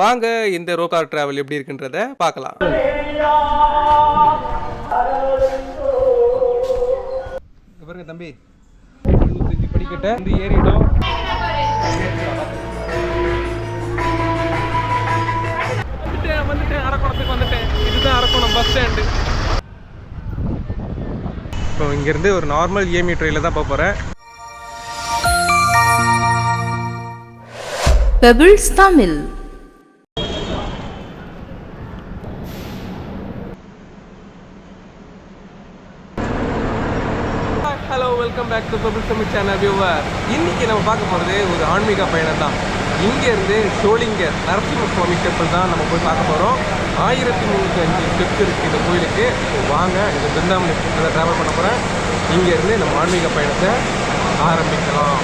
வாங்க இந்த Rogor travel எப்படி இருக்குன்றத பார்க்கலாம். பாருங்க தம்பி. எழுபத்தஞ்சு படிக்கட்ட வந்து ஏறிட்டோம். வந்துட்டேன் வந்துட்டேன் அரக்கோணத்துக்கு வந்துட்டேன். இதுதான் அரக்கோணம் பஸ் ஸ்டாண்டு இப்போ இங்கேருந்து ஒரு நார்மல் ஏமி ட்ரெயினில் தான் போக போகிறேன் Pebbles Tamil. To channel viewer இன்றைக்கி நம்ம பார்க்க போகிறது ஒரு ஆன்மீக பயணம் தான் இங்கேருந்து சோளிங்கர் நரசிம்ம சுவாமி டெம்பிள் தான் நம்ம போய் பார்க்க போகிறோம் ஆயிரத்தி முந்நூற்றி அஞ்சு ஸ்டெப்ஸ் இருக்குது இந்த கோயிலுக்கு. வாங்க இந்த பிருந்தாவனத்தில் ட்ராவல் பண்ண போகிறேன் இங்கேருந்து நம்ம ஆன்மீக பயணத்தை ஆரம்பிக்கலாம்.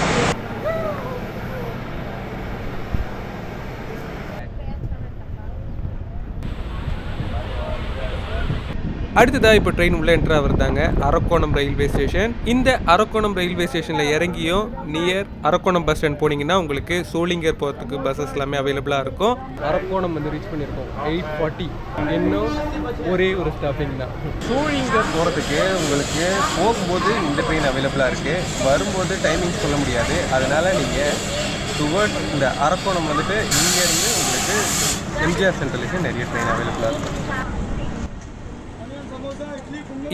அடுத்ததாக இப்போ ட்ரெயின் உள்ள என்ட்ரா வருதாங்க அரக்கோணம் ரயில்வே ஸ்டேஷன் இந்த அரக்கோணம் ரயில்வே ஸ்டேஷனில் இறங்கியும் நியர் அரக்கோணம் பஸ் ஸ்டாண்ட் போனீங்கன்னா உங்களுக்கு சோளிங்கர் போகிறதுக்கு பஸ்ஸஸ் எல்லாமே அவைலபிளாக இருக்கும். அரக்கோணம் வந்து ரீச் பண்ணியிருக்கோம் எயிட் ஃபார்ட்டி இன்னும் ஒரே ஒரு ஸ்டாப்பிங் தான். சோளிங்கர் போகிறதுக்கு உங்களுக்கு போகும்போது இந்த ட்ரெயின் அவைலபிளாக இருக்குது வரும்போது டைமிங் சொல்ல முடியாது. அதனால் நீங்கள் டுவர்ட் இந்த அரக்கோணம் வந்துட்டு இங்கேருந்து உங்களுக்கு எம்ஜிஆர் சென்ட்ரலுக்கு நிறைய ட்ரெயின் அவைலபிளாக இருக்கும்.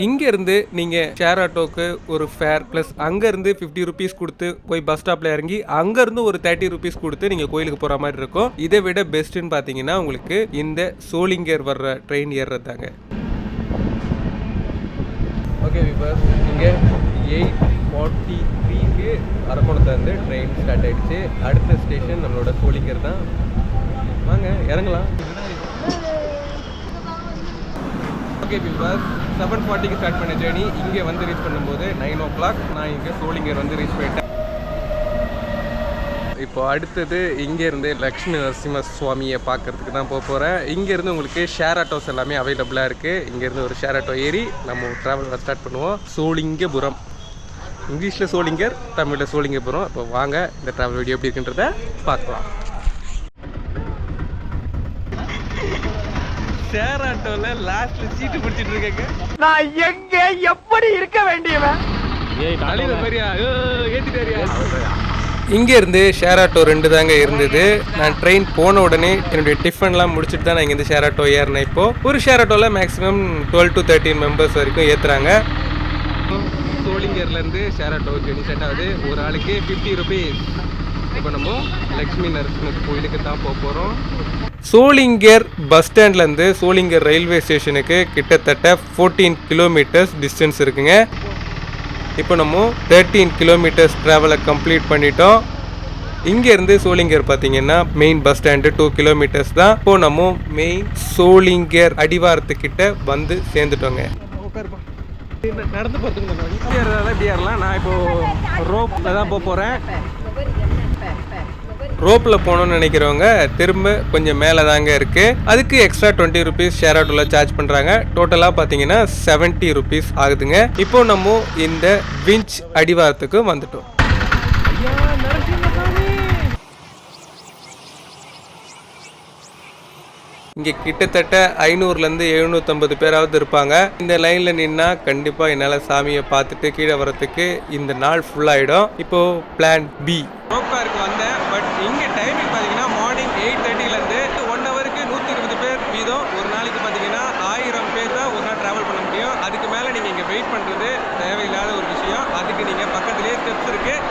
இங்கேருந்து நீங்கள் ஷேர் ஆட்டோக்கு ஒரு ஃபேர் ப்ளஸ் அங்கேருந்து ஃபிஃப்டி ருபீஸ் கொடுத்து போய் பஸ் ஸ்டாப்பில் இறங்கி அங்கேருந்து ஒரு தேர்ட்டி ருபீஸ் கொடுத்து நீங்கள் கோயிலுக்கு போகிற மாதிரி இருக்கும். இதை விட பெஸ்ட்டுன்னு பார்த்தீங்கன்னா உங்களுக்கு இந்த சோளிங்கர் வர்ற ட்ரெயின் ஏறுறதாங்க ஓகே விபாஸ் இங்கே எயிட் ஃபார்ட்டி த்ரீக்கு அரக்கோணத்துலேருந்து ட்ரெயின் ஸ்டார்ட் ஆகிடுச்சு அடுத்த ஸ்டேஷன் நம்மளோட சோளிங்கர் தான். வாங்க இறங்கலாம். ஓகே பில்பாஸ் செவன் ஃபார்ட்டிக்கு ஸ்டார்ட் பண்ண ஜேர்னி இங்கே வந்து ரீச் பண்ணும்போது நைன் ஓ கிளாக் நான் இங்கே சோளிங்கர் வந்து ரீச் பண்ணிட்டேன் இப்போ அடுத்தது இங்கேருந்து லக்ஷ்மி நரசிம்ம சுவாமியை பார்க்கறதுக்கு தான் போக போகிறேன் இங்கேருந்து உங்களுக்கு ஷேர் ஆட்டோஸ் எல்லாமே அவைலபிளாக இருக்குது இங்கேருந்து ஒரு ஷேர் ஆட்டோ ஏறி நம்ம ட்ராவல் ஸ்டார்ட் பண்ணுவோம். சோளிங்கபுரம் இங்கிலீஷில் சோளிங்கர் தமிழில் சோளிங்கபுரம் இப்போ வாங்க இந்த ட்ராவல் வீடியோ எப்படி இருக்குன்றத பார்க்கலாம். ஷேர் ஆட்டோவில் லாஸ்ட்ல சீட்டு பிடிச்சிட்டு இருக்கேங்க. நான் எங்க எப்படி இருக்க வேண்டியவன்? இங்க இருந்து ஷேர் ஆட்டோ ரெண்டு தாங்க இருந்தது. நான் ட்ரெயின் போன உடனே என்னுடைய டிஃபன்லாம் முடிச்சுட்டு தான் நான் இங்கேருந்து ஷேர் ஆட்டோ ஏறினேன் இப்போ. ஒரு ஷேர் ஆட்டோவில் maximum twelve to thirteen members வரைக்கும் ஏற்றுறாங்க சோளிங்கர்லேருந்து ஷேர் ஆட்டோ ஜெனி செட் ஆகுது. ஒரு ஆளுக்கு ஃபிஃப்டி ருபீஸ் இப்போ நம்ம லக்ஷ்மி நரசிம்ம கோயிலுக்கு தான் போக போகிறோம் சோளிங்கர் பஸ் ஸ்டாண்ட்லேருந்து சோளிங்கர் ரயில்வே ஸ்டேஷனுக்கு கிட்டத்தட்ட ஃபோர்டீன் கிலோமீட்டர்ஸ் டிஸ்டன்ஸ் இருக்குங்க. இப்போ நம்ம தேர்ட்டீன் கிலோமீட்டர்ஸ் ட்ராவலை கம்ப்ளீட் பண்ணிட்டோம். இங்கேருந்து சோளிங்கர் பார்த்தீங்கன்னா main bus stand two kilometres தான். இப்போ நம்ம மெயின் சோளிங்கர் அடிவாரத்துக்கிட்ட வந்து சேர்ந்துட்டோங்க. நடந்து போகிறதுக்கு நான் இப்போ ரோப்பில் தான் போக போகிறேன் ரோப்பில் போகணும்னு நினைக்கிறவங்க திரும்ப கொஞ்சம் மேலே தாங்க இருக்குது அதுக்கு எக்ஸ்ட்ரா டுவெண்ட்டி ருபீஸ் ஷேர் ஆட்டோவில் சார்ஜ் பண்ணுறாங்க டோட்டலாக பார்த்தீங்கன்னா செவன்ட்டி ருபீஸ் ஆகுதுங்க. இப்போ நம்ம இந்த விஞ்ச் அடிவாரத்துக்கு வந்துட்டோம். இங்கே கிட்டத்தட்ட ஐநூறுலேருந்து எழுநூற்றம்பது பேராவது இருப்பாங்க. இந்த லைனில் நின்னா கண்டிப்பாக என்னால் சாமியை பார்த்துட்டு கீழே வரத்துக்கு இந்த நாள் ஃபுல்லாகிடும் இப்போ பிளான் பி வந்தேன் பட் இங்கே டைமிங் பார்த்தீங்கன்னா மார்னிங் எயிட் தேர்ட்டிலேருந்து ஒன் ஹவருக்கு நூற்றி இருபது பேர் வீதம் ஒரு நாளைக்கு பார்த்தீங்கன்னா ஆயிரம் பேர் தான் ஒரு நாள் ட்ராவல் பண்ண முடியும் அதுக்கு மேலே நீங்கள் இங்கே வெயிட் பண்ணுறது தேவையில்லாத ஒரு விஷயம். அதுக்கு நீங்கள் பக்கத்துலேயே ஸ்டெப்ஸ் இருக்குது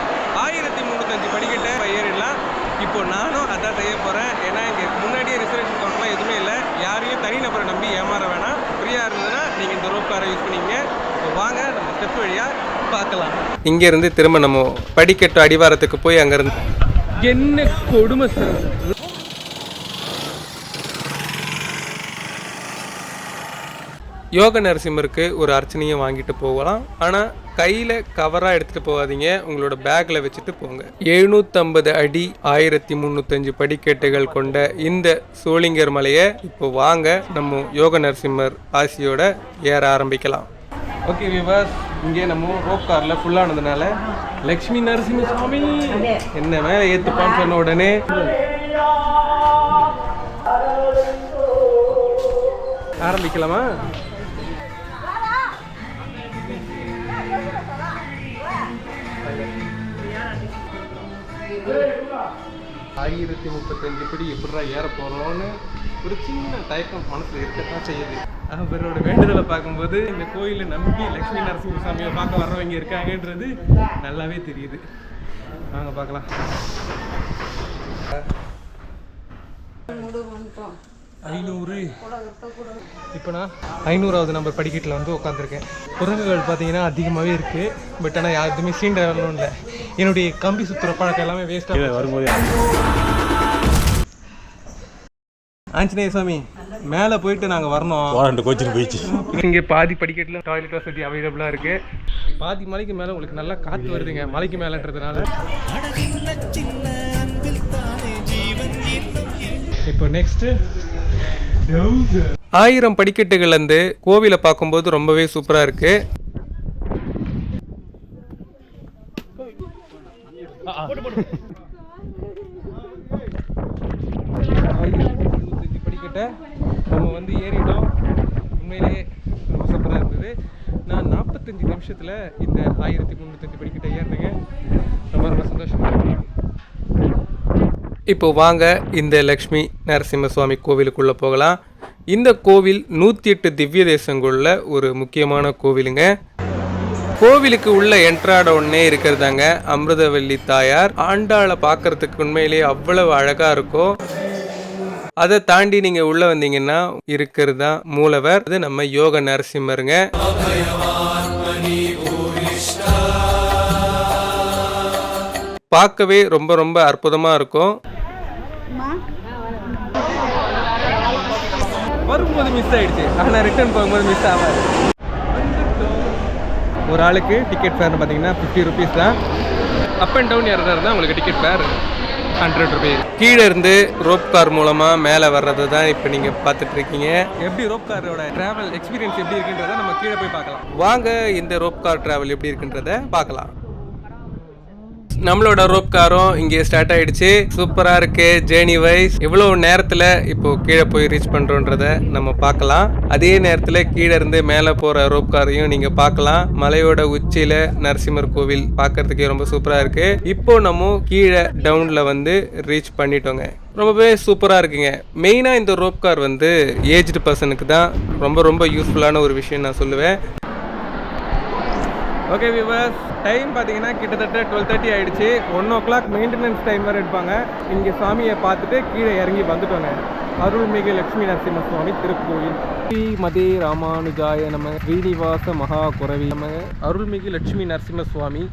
ஆயிரத்தி முந்நூற்றஞ்சு படிக்கட்டை ஏறிடலாம் இப்போ நானும் அதான் செய்ய போகிறேன் ஏன்னா இங்கே முன்னாடியே ரிசர்வேஷன் கவுண்ட்லாம் எதுவுமே இல்லை. யாரையும் தனிநபரை நம்பி ஏமாற வேணாம். ஃப்ரீயாக இருந்ததுன்னா நீங்கள் இந்த ரோப் காரை யூஸ் பண்ணிங்க வாங்க நம்ம ஸ்டெப் வழியாக பார்க்கலாம். இங்கேருந்து திரும்ப நம்ம படிக்கட்டு அடிவாரத்துக்கு போய் அங்கேருந்து என்ன கொடுமை சார்? யோக நரசிம்மருக்கு ஒரு அர்ச்சனையும் வாங்கிட்டு போகலாம். ஆனால் கையில் கவராக எடுத்துகிட்டு போகாதீங்க. உங்களோட பேக்கில் வச்சுட்டு போங்க. எழுநூற்றம்பது அடி ஆயிரத்தி முந்நூற்றஞ்சு படிக்கட்டுகள் கொண்ட இந்த சோளிங்கர் மலையை இப்போ வாங்க நம்ம யோக நரசிம்மர் ஆசியோட ஏற ஆரம்பிக்கலாம். ஓகே விவாஸ் இங்கே நம்ம ரோப் காரில் ஃபுல்லானதுனால லக்ஷ்மி நரசிம்ம சுவாமி. என்ன மேலே ஏற்றுப்பான்னு சொன்ன உடனே ஆரம்பிக்கலாமா? ஆயிரத்தி முப்பத்தஞ்சு படி எப்படிடா ஏற போகிறோன்னு ஒரு சின்ன தயக்கம் மனசில் இருக்கத்தான் செய்யுது. அவரோட வேண்டுதலை பார்க்கும்போது இந்த கோயிலை நம்பி லக்ஷ்மி நரசிம்ம சாமியை பார்க்க வர்றவங்க இருக்காங்கன்றது நல்லாவே தெரியுது. வாங்க பார்க்கலாம். ஐநூறு. இப்போ நான் ஐநூறாவது நம்பர் படிக்கட்டில் வந்து உட்காந்துருக்கேன் குரங்குகள் பார்த்தீங்கன்னா அதிகமாகவே இருக்குது பட் ஆனால் யாருக்குமே சீண்டணும் இல்லை. என்னுடைய கம்பி சுற்றுற பழக்கம் எல்லாமே வேஸ்ட்டாக வரும்போது. ஆஞ்சநேய சாமி மேலே போயிட்டு நாங்கள் வரணும். வாரண்ட் கோச்சிங் போயிடுச்சு. இங்கே பாதி படிக்கட்டில் டாய்லெட் வசதி அவைலபிளாக இருக்குது பாதி மலைக்கு மேலே உங்களுக்கு நல்லா காற்று வருதுங்க. மலைக்கு மேலேன்றதுனால. இப்போ நெக்ஸ்ட்டு ஆயிரம் படிக்கட்டுகள் வந்து கோவிலை பார்க்கும்போது ரொம்பவே சூப்பராக இருக்கு. படிக்கட்டை நம்ம வந்து ஏறிட்டோம். உண்மையிலேயே ரொம்ப சூப்பராக இருந்தது. நான் நாற்பத்தஞ்சு நிமிஷத்தில் இந்த ஆயிரத்தி முந்நூற்றஞ்சு படிக்கட்டை ஏறினேங்க. ரொம்ப ரொம்ப சந்தோஷமாக இருக்கு. இப்போ வாங்க இந்த லக்ஷ்மி நரசிம்மசுவாமி கோவிலுக்குள்ளே போகலாம். இந்த கோவில் நூற்றி எட்டு திவ்ய தேசங்களில் ஒரு முக்கியமான கோவிலுங்க. கோவிலுக்கு உள்ள என்ட்ராட உடனே இருக்கிறதாங்க அமிர்தவல்லி தாயார். ஆண்டாளை பார்க்கறதுக்கு உண்மையிலேயே அவ்வளவு அழகா இருக்கும் அதை தாண்டி நீங்க உள்ள வந்தீங்கன்னா இருக்கிறதா மூலவர். அது நம்ம யோக நரசிம்மருங்க. பார்க்கவே ரொம்ப ரொம்ப அற்புதமா இருக்கும் வரும்போது மிஸ் ஆயிடுச்சு. ஆனால் ரிட்டர்ன் போகும்போது மிஸ் ஆகாது. ஒரு ஆளுக்கு டிக்கெட் ஃபேர் பார்த்தீங்கன்னா ஃபிஃப்டி ருபீஸ் தான். அப் அண்ட் டவுன் ஏறதா இருந்தால் உங்களுக்கு டிக்கெட் ஃபேர் ஹண்ட்ரட் ருபீஸ் கீழே இருந்து ரோப் கார் மூலமாக மேலே வர்றது தான் இப்போ நீங்கள் பார்த்துட்டு இருக்கீங்க. எப்படி ரோப் காரோட டிராவல் எக்ஸ்பீரியன்ஸ் எப்படி இருக்குன்றதை நம்ம கீழே போய் பார்க்கலாம். வாங்க இந்த ரோப் கார் டிராவல் எப்படி இருக்குன்றத பார்க்கலாம். நம்மளோட ரோப் காரும் இங்கே ஸ்டார்ட் ஆயிடுச்சு. சூப்பராக இருக்கு. ஜேர்னி வைஸ் எவ்வளோ நேரத்தில் இப்போ கீழே போய் ரீச் பண்ணுறோன்றத நம்ம பார்க்கலாம். அதே நேரத்தில் கீழே இருந்து மேலே போகிற ரோப் காரையும் நீங்கள் பார்க்கலாம். மலையோட உச்சியில் நரசிம்மர் கோவில் பார்க்கறதுக்கே ரொம்ப சூப்பராக இருக்கு. இப்போ நம்ம கீழே டவுனில் வந்து ரீச் பண்ணிட்டோங்க. ரொம்பவே சூப்பராக இருக்குங்க. மெயினாக இந்த ரோப் கார் வந்து ஏஜ்டு பர்சனுக்கு தான் ரொம்ப ரொம்ப யூஸ்ஃபுல்லான ஒரு விஷயம் நான் சொல்லுவேன். ஓகே வியூவர்ஸ் டைம் பார்த்தீங்கன்னா கிட்டத்தட்ட டுவெல் தேர்ட்டி ஆகிடுச்சு one o'clock maintenance time வரை எடுப்பாங்க. இங்கே சாமியை பார்த்துட்டு கீழே இறங்கி வந்துட்டோங்க. அருள்மிகு லட்சுமி நரசிம்ம சுவாமி திருக்கோயில். ஸ்ரீ மதே ராமானுஜாய நம்ம ஸ்ரீனிவாச மகா குரவி நம்ம அருள்மிகு லட்சுமி நரசிம்ம சுவாமி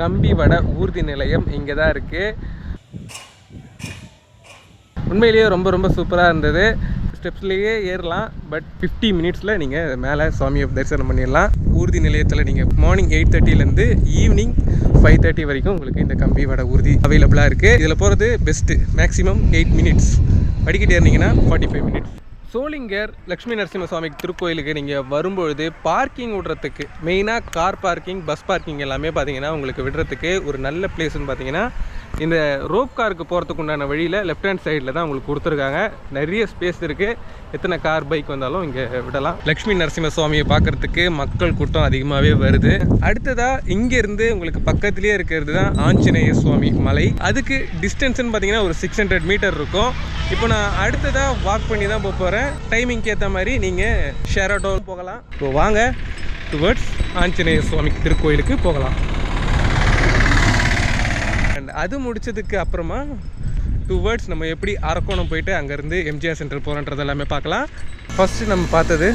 கம்பி வட ஊர்தி நிலையம் இங்கே தான் இருக்குது உண்மையிலேயே ரொம்ப ரொம்ப சூப்பராக இருந்தது. ஸ்டெப்ஸ்லேயே ஏறலாம் பட் ஃபிஃப்டி மினிட்ஸில் நீங்கள் மேலே சுவாமியை தரிசனம் பண்ணிடலாம். ஊர்தி நிலையத்தில் நீங்கள் மார்னிங் எயிட் தேர்ட்டிலேருந்து ஈவினிங் ஃபைவ் தேர்ட்டி வரைக்கும் உங்களுக்கு இந்த கம்பி வடை ஊர்தி அவைலபிளாக இருக்குது இதில் போகிறது பெஸ்ட்டு மேக்ஸிமம் எயிட் மினிட்ஸ் படிக்கிட்டு ஏறினீங்கன்னா forty five minutes Sholinghur Lakshmi Narasimha Swamy திருக்கோயிலுக்கு நீங்கள் வரும்பொழுது பார்க்கிங் விடுறதுக்கு மெயினாக கார் பார்க்கிங் பஸ் பார்க்கிங் எல்லாமே பார்த்தீங்கன்னா உங்களுக்கு விடுறதுக்கு ஒரு நல்ல பிளேஸ்னு பார்த்தீங்கன்னா இந்த ரோப் காருக்கு போகிறதுக்கு உண்டான வழியில் லெஃப்ட் ஹேண்ட் சைடில் தான் உங்களுக்கு கொடுத்துருக்காங்க. நிறைய ஸ்பேஸ் இருக்குது எத்தனை கார் பைக் வந்தாலும் இங்கே விடலாம். லக்ஷ்மி நரசிம்ம சுவாமியை பார்க்கறதுக்கு மக்கள் கூட்டம் அதிகமாகவே வருது. அடுத்ததாக இங்கேருந்து உங்களுக்கு பக்கத்துலேயே இருக்கிறது தான் ஆஞ்சநேய சுவாமி மலை. அதுக்கு டிஸ்டன்ஸ்னு பார்த்தீங்கன்னா ஒரு சிக்ஸ் ஹண்ட்ரட் மீட்டர் இருக்கும். இப்போ நான் அடுத்ததாக வாக் பண்ணி தான் போக போகிறேன் டைமிங்க்கு ஏற்ற மாதிரி நீங்கள் ஷேர் ஆட்டோ போகலாம். இப்போ வாங்க டுவர்ட்ஸ் ஆஞ்சநேய சுவாமி திருக்கோயிலுக்கு போகலாம். அது முடிச்சதுக்கு அப்புறமா டுவர்ட்ஸ் நம்ம எப்படி அரக்கோணம் போயிட்டு அங்கேருந்து எம்ஜிஆர் சென்டர் போகிறோன்றது எல்லாமே பார்க்கலாம். ஃபஸ்ட்டு நம்ம பார்த்தது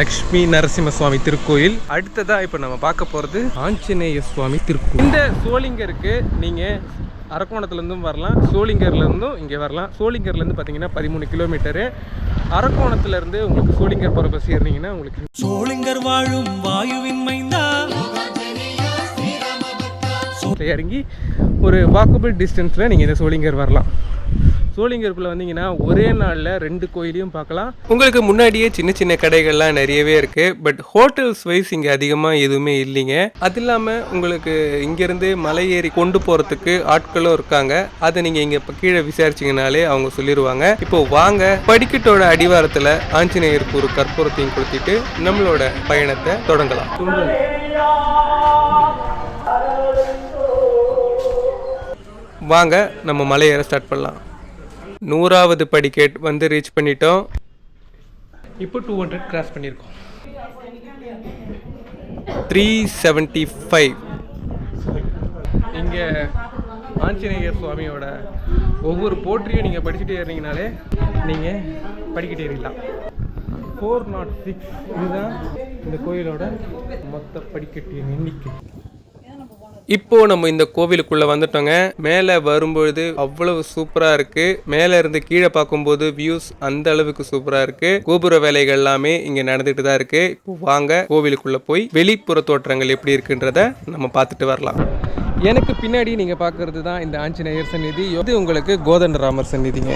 லக்ஷ்மி நரசிம்ம சுவாமி திருக்கோயில். அடுத்ததாக இப்போ நம்ம பார்க்க போகிறது ஆஞ்சநேய சுவாமி திருக்கோயில். இந்த சோளிங்கருக்கு நீங்கள் அரக்கோணத்துலேருந்தும் வரலாம் சோளிங்கர்லேருந்தும் இங்கே வரலாம். சோளிங்கர்லேருந்து பார்த்தீங்கன்னா பதிமூணு கிலோமீட்டரு அரக்கோணத்துலேருந்து உங்களுக்கு சோளிங்கர் போகிற பஸ் ஏறினீங்கன்னா உங்களுக்கு சோளிங்கர் வாழும் வாயுவின் மைந்த இறங்கி ஒரு வாக்கபிள் டிஸ்டன்ஸில் நீங்கள் இந்த சோளிங்கர் வரலாம். சோளிங்கருக்குள்ளே வந்தீங்கன்னா ஒரே நாளில் ரெண்டு கோயிலையும் பார்க்கலாம். உங்களுக்கு முன்னாடியே சின்ன சின்ன கடைகள்லாம் நிறையவே இருக்குது பட் ஹோட்டல்ஸ் வைஸ் இங்கே அதிகமாக எதுவுமே இல்லைங்க. அது இல்லாமல் உங்களுக்கு இங்கேருந்து மலை ஏறி கொண்டு போகிறதுக்கு ஆட்களும் இருக்காங்க. அதை நீங்கள் இங்கே இப்போ கீழே விசாரிச்சிங்கனாலே அவங்க சொல்லிடுவாங்க இப்போ வாங்க படிக்கட்டோட அடிவாரத்தில் ஆஞ்சநேயருக்கு ஒரு கற்பூரத்தையும் கொடுத்துட்டு நம்மளோட பயணத்தை தொடங்கலாம். வாங்க நம்ம மலையேற ஸ்டார்ட் பண்ணலாம். நூறாவது படிக்கட் வந்து ரீச் பண்ணிட்டோம். இப்போ டூ ஹண்ட்ரட் கிராஸ் பண்ணியிருக்கோம். த்ரீ செவன்ட்டி ஃபைவ் இங்கே ஆஞ்சநேயர் சுவாமியோட ஒவ்வொரு போற்றியும் நீங்கள் படிச்சுட்டே இருந்தீங்கனாலே நீங்கள் படிக்கிட்டே இருக்கலாம் ஃபோர் நாட் சிக்ஸ் இதுதான் இந்த கோயிலோட மொத்த படிக்கட்டின் எண்ணிக்கை. இப்போ நம்ம இந்த கோவிலுக்குள்ள வந்துட்டோங்க. மேலே வரும்பொழுது அவ்வளவு சூப்பரா இருக்கு. மேலே இருந்து கீழே பார்க்கும்போது வியூஸ் அந்த அளவுக்கு சூப்பரா இருக்கு. கோபுர வேலைகள் எல்லாமே இங்க நடந்துட்டு தான் இருக்கு. இப்போ வாங்க கோவிலுக்குள்ள போய் வெளிப்புற தோற்றங்கள் எப்படி இருக்குன்றத நம்ம பார்த்துட்டு வரலாம். எனக்கு பின்னாடி நீங்க பார்க்குறது தான் இந்த ஆஞ்சநேயர் சந்நிதி. இது உங்களுக்கு கோதண்டராமர் சந்நிதிங்க.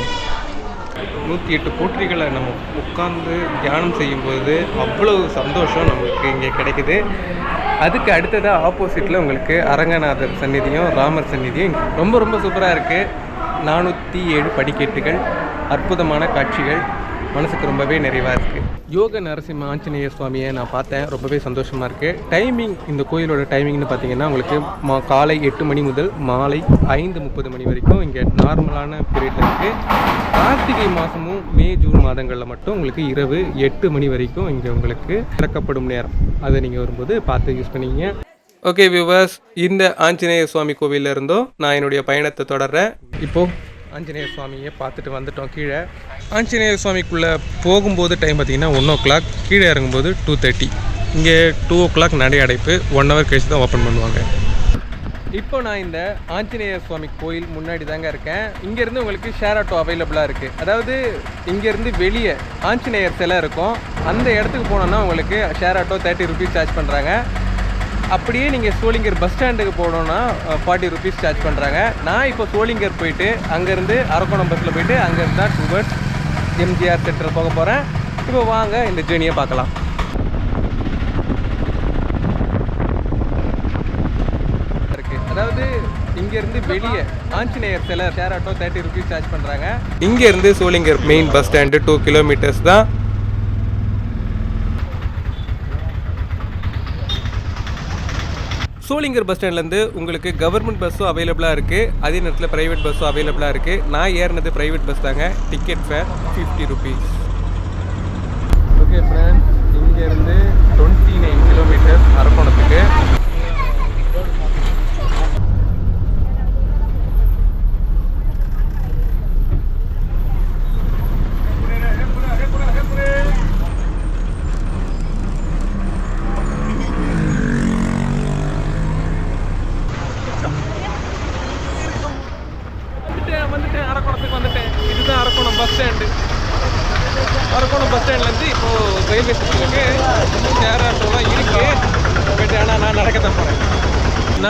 நூற்றி எட்டு போற்றிகளை நம்ம உட்காந்து தியானம் செய்யும்போது அவ்வளவு சந்தோஷம் நம்மளுக்கு இங்கே கிடைக்குது. அதுக்கு அடுத்ததாக ஆப்போசிட்டில் உங்களுக்கு அரங்கநாதர் சந்நிதியும் ராமர் சந்நிதியும் ரொம்ப ரொம்ப சூப்பராக இருக்குது நானூற்றி ஏழு படிக்கட்டுகள் அற்புதமான காட்சிகள். மனசுக்கு ரொம்பவே நிறைவாக இருக்குது யோக நரசிம்ம ஆஞ்சநேயர் சுவாமியை நான் பார்த்தேன். ரொம்பவே சந்தோஷமாக இருக்குது டைமிங் இந்த கோயிலோட டைமிங்னு பார்த்தீங்கன்னா உங்களுக்கு மா காலை எட்டு மணி முதல் மாலை ஐந்து முப்பது மணி வரைக்கும் இங்கே நார்மலான பீரியட் இருக்குது கார்த்திகை மாதமும் மே ஜூன் மாதங்களில் மட்டும் உங்களுக்கு இரவு எட்டு மணி வரைக்கும் இங்கே உங்களுக்கு திறக்கப்படும் நேரம். அதை நீங்கள் வரும்போது பார்த்து யூஸ் பண்ணிக்கிங்க ஓகே வியூவர்ஸ் இந்த ஆஞ்சநேயர் சுவாமி கோவில்ல இருந்தோ நான் என்னுடைய பயணத்தை தொடர்றேன். இப்போது ஆஞ்சநேயர் சுவாமியை பார்த்துட்டு வந்துட்டோம் கீழே. ஆஞ்சநேயர் சுவாமிக்குள்ளே போகும்போது டைம் பார்த்தீங்கன்னா ஒன் ஓ கிளாக் கீழே இறங்கும்போது டூ தேர்ட்டி இங்கே டூ ஓ கிளாக் நடை அடைப்பு ஒன் ஹவர் கழிச்சு தான் ஓப்பன் பண்ணுவாங்க. இப்போ நான் இந்த ஆஞ்சநேயர் சுவாமி கோயில் முன்னாடி தாங்க இருக்கேன். இங்கேருந்து உங்களுக்கு ஷேர் ஆட்டோ அவைலபிளாக இருக்குது அதாவது இங்கேருந்து வெளியே ஆஞ்சநேயர் சிலை இருக்கும். அந்த இடத்துக்கு போனோன்னா உங்களுக்கு share auto thirty rupees charge பண்ணுறாங்க அப்படியே நீங்கள் சோளிங்கர் பஸ் ஸ்டாண்டுக்கு போகணுன்னா ஃபார்ட்டி ருபீஸ் சார்ஜ் பண்ணுறாங்க நான் இப்போ சோளிங்கர் போயிட்டு அங்கேருந்து அரக்கோணம் பஸ்ஸில் போயிட்டு அங்கேருந்து தான் டுவர்ட்ஸ் எம்ஜிஆர் சென்டர் போக போகிறேன் இப்போ வாங்க இந்த ஜேர்னியை பார்க்கலாம். அதாவது இங்கேருந்து வெளியே ஆஞ்சநேயர் சிலை share auto thirty rupees charge பண்ணுறாங்க இங்கேருந்து Sholinghur main bus stand two kilometres தான் சோளிங்கர் பஸ் ஸ்டாண்ட்லேருந்து உங்களுக்கு கவர்மெண்ட் பஸ்ஸும் அவைலபிளாக இருக்குது அதே நேரத்தில் ப்ரைவேட் பஸ்ஸும் அவைலபிளாக இருக்குது நான் ஏறினது ப்ரைவேட் பஸ் தாங்க. Ticket fare fifty rupees okay friends இங்கேருந்து டுவெண்ட்டி நைன் கிலோமீட்டர்ஸ் அரக்கோணத்துக்கு வந்துட்டேன் வந்துட்டேன் அரக்கோணத்துக்கு வந்துட்டேன் இதுதான் Arakkonam bus stand Arakkonam bus ஸ்டாண்ட்லேருந்து இப்போது ரயில்வே ஸ்டேஷனுக்கு ஷேர் ஆட்டோலாம் இருக்கு பட் ஆனால் நான் நடக்க தான் போகிறேன்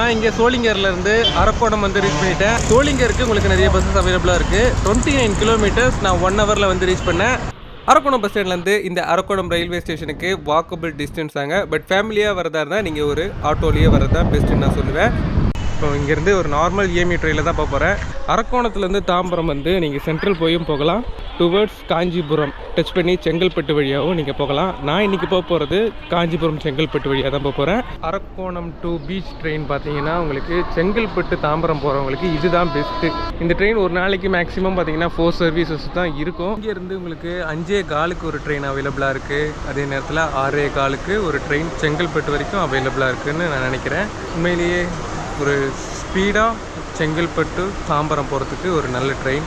நான் இங்கே சோளிங்கர்லேருந்து அரக்கோணம் வந்து ரீச் பண்ணிட்டேன். சோளிங்கருக்கு உங்களுக்கு நிறைய பஸ்ஸஸ் அவைலபிளாக இருக்குது டுவெண்ட்டி நைன் கிலோமீட்டர்ஸ் நான் ஒன் ஹவரில் வந்து ரீச் பண்ணேன். அரக்கோணம் பஸ் ஸ்டாண்ட்லேருந்து இந்த அரக்கோணம் ரயில்வே ஸ்டேஷனுக்கு வாக்கபிள் டிஸ்டன்ஸ் தாங்க. பட் ஃபேமிலியாக வரதா இருந்தால் நீங்கள் ஒரு ஆட்டோலேயே வரதான் பெஸ்ட்டுன்னு நான் சொல்லுவேன். இப்போ இங்கேருந்து ஒரு நார்மல் ஏமி ட்ரெயினில் தான் போக போகிறேன் அரக்கோணத்துலேருந்து தாம்பரம் வந்து நீங்கள் சென்ட்ரல் போயும் போகலாம். டுவர்ட்ஸ் காஞ்சிபுரம் டச் பண்ணி செங்கல்பட்டு வழியாகவும் நீங்கள் போகலாம். நான் இன்றைக்கி போக போகிறது காஞ்சிபுரம் செங்கல்பட்டு வழியாக தான் போக போகிறேன் அரக்கோணம் டு பீச் ட்ரெயின் பார்த்தீங்கன்னா உங்களுக்கு செங்கல்பட்டு தாம்பரம் போகிறவங்களுக்கு இதுதான் பெஸ்ட்டு இந்த ட்ரெயின் ஒரு நாளைக்கு மேக்ஸிமம் பார்த்தீங்கன்னா ஃபோர் சர்வீசஸ் தான் இருக்கும். இங்கேருந்து உங்களுக்கு அஞ்சே காலுக்கு ஒரு ட்ரெயின் அவைலபிளாக இருக்குது அதே நேரத்தில் ஆறே காலுக்கு ஒரு ட்ரெயின் செங்கல்பட்டு வரைக்கும் அவைலபிளாக இருக்குதுன்னு நான் நினைக்கிறேன். உண்மையிலேயே ஒரு ஸ்பீடாக செங்கல்பட்டு தாம்பரம் போகிறதுக்கு ஒரு நல்ல ட்ரெயின்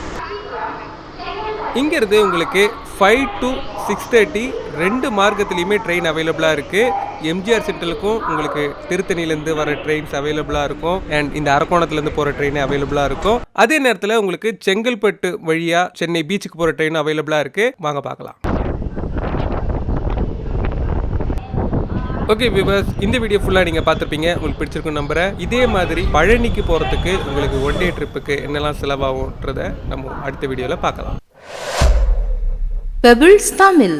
இங்கேருந்து உங்களுக்கு ஃபைவ் டு சிக்ஸ் தேர்ட்டி ரெண்டு மார்க்கத்துலேயுமே ட்ரெயின் அவைலபிளாக இருக்குது எம்ஜிஆர் சென்ட்ரலுக்கும் உங்களுக்கு திருத்தணிலேருந்து வர ட்ரெயின்ஸ் அவைலபிளாக இருக்கும். அண்ட் இந்த அரக்கோணத்துலேருந்து போகிற ட்ரெயின் அவைலபிளாக இருக்கும். அதே நேரத்தில் உங்களுக்கு செங்கல்பட்டு வழியாக சென்னை பீச்சுக்கு போகிற ட்ரெயின் அவைலபிளாக இருக்குது வாங்க பார்க்கலாம். ஓகே விவர்ஸ் இந்த வீடியோ ஃபுல்லாக நீங்கள் பார்த்துருப்பீங்க. உங்களுக்கு பிடிச்சிருக்கும் நம்புகிறேன் இதே மாதிரி பழனிக்கு போகிறதுக்கு உங்களுக்கு ஒன் டே ட்ரிப்புக்கு என்னெல்லாம் செலவாகும்ன்றதை நம்ம அடுத்த வீடியோவில் பார்க்கலாம். பெபிள்ஸ் தமிழ்